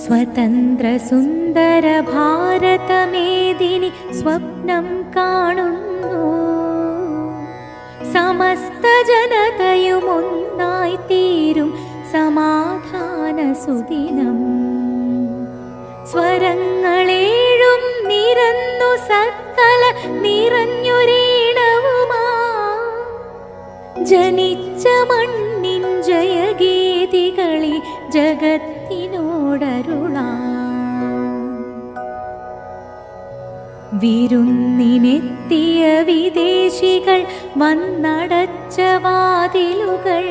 സ്വതന്ത്ര സുന്ദര ഭാരതമേദിനി സ്വപ്നം കാണുന്നു. സമസ്ത ജനതയും ഒന്നായി തീരും സമാധാന സുദിനം സ്വരങ്ങളേഴും നിരന്നു സക്കല നിറഞ്ഞൊരീണവുമാ. ജനിച്ച മണ്ണിൻ ജയഗീതികളി ജഗത്തിനോടരുളാ വിരുന്നിനെത്തിയ വിദേശികൾ വന്നടച്ച വാതിലുകൾ.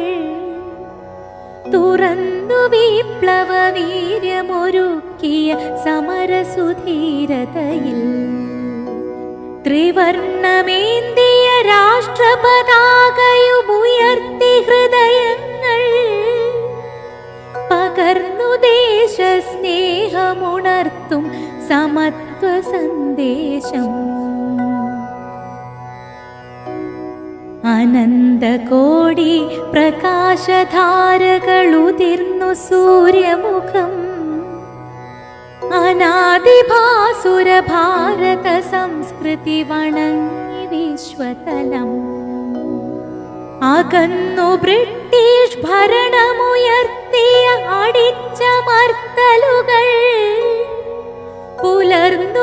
തുറന്നു വിപ്ലവ വീര്യമൊരുക്കിയ സമരസുധീരതയിൽ. ത്രിവർണമേന്തിയ രാഷ്ട്രപതാകയുമുയർത്തി ഹൃദയങ്ങൾ. പകർന്നു ദേശസ്നേഹമുണർത്തും സമത്വ സന്ദേശം അനന്തകോടി പ്രകാശധാരകളുതിർന്നു സൂര്യമുഖം. അനാദിഭാസുര ഭാരത സംസ്കൃതി വണങ്ങി വിശ്വതലം. അകന്നു ബ്രിട്ടീഷ് ഭരണമുയർത്തിയ അടിച്ചമർത്തലുകൾ.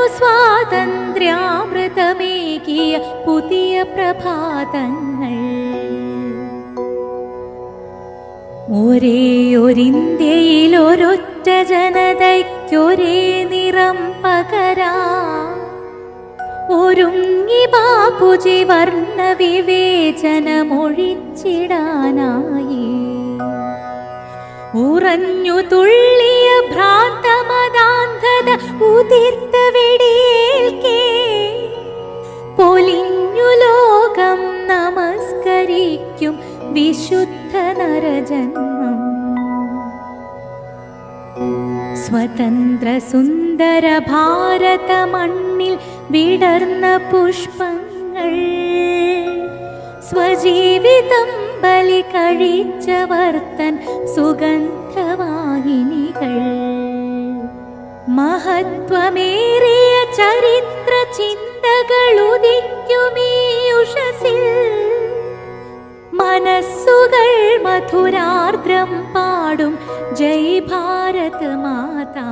സ്വാതന്ത്ര്യാമൃതമേകിയ പുതിയ പ്രഭാതങ്ങൾ. ഒരേ ഒരിന്ത്യയിൽ ഒരൊറ്റ ജനതയ്ക്കൊരേ നിറം പകരാ. ഒരുങ്ങി ബാപ്പുജി വർണ വിവേചനമൊഴിച്ചിടാനായി. ഉറഞ്ഞു തുള്ളിയ നമസ്കരിക്കും വിശുദ്ധ നരജന്മം. സ്വതന്ത്ര സുന്ദര ഭാരത മണ്ണിൽ വിടർന്ന പുഷ്പങ്ങൾ. സ്വജീവിതം ബലി കഴിച്ചവർത്തൻ സുഗന്ധവാഹിനികൾ. മഹത്വമേറിയ ചരിത്ര ഉഷസിൽ മനസ്സുകൾ മധുരാർദ്രം പാടും. ജയ് ഭാരത് മാതാ.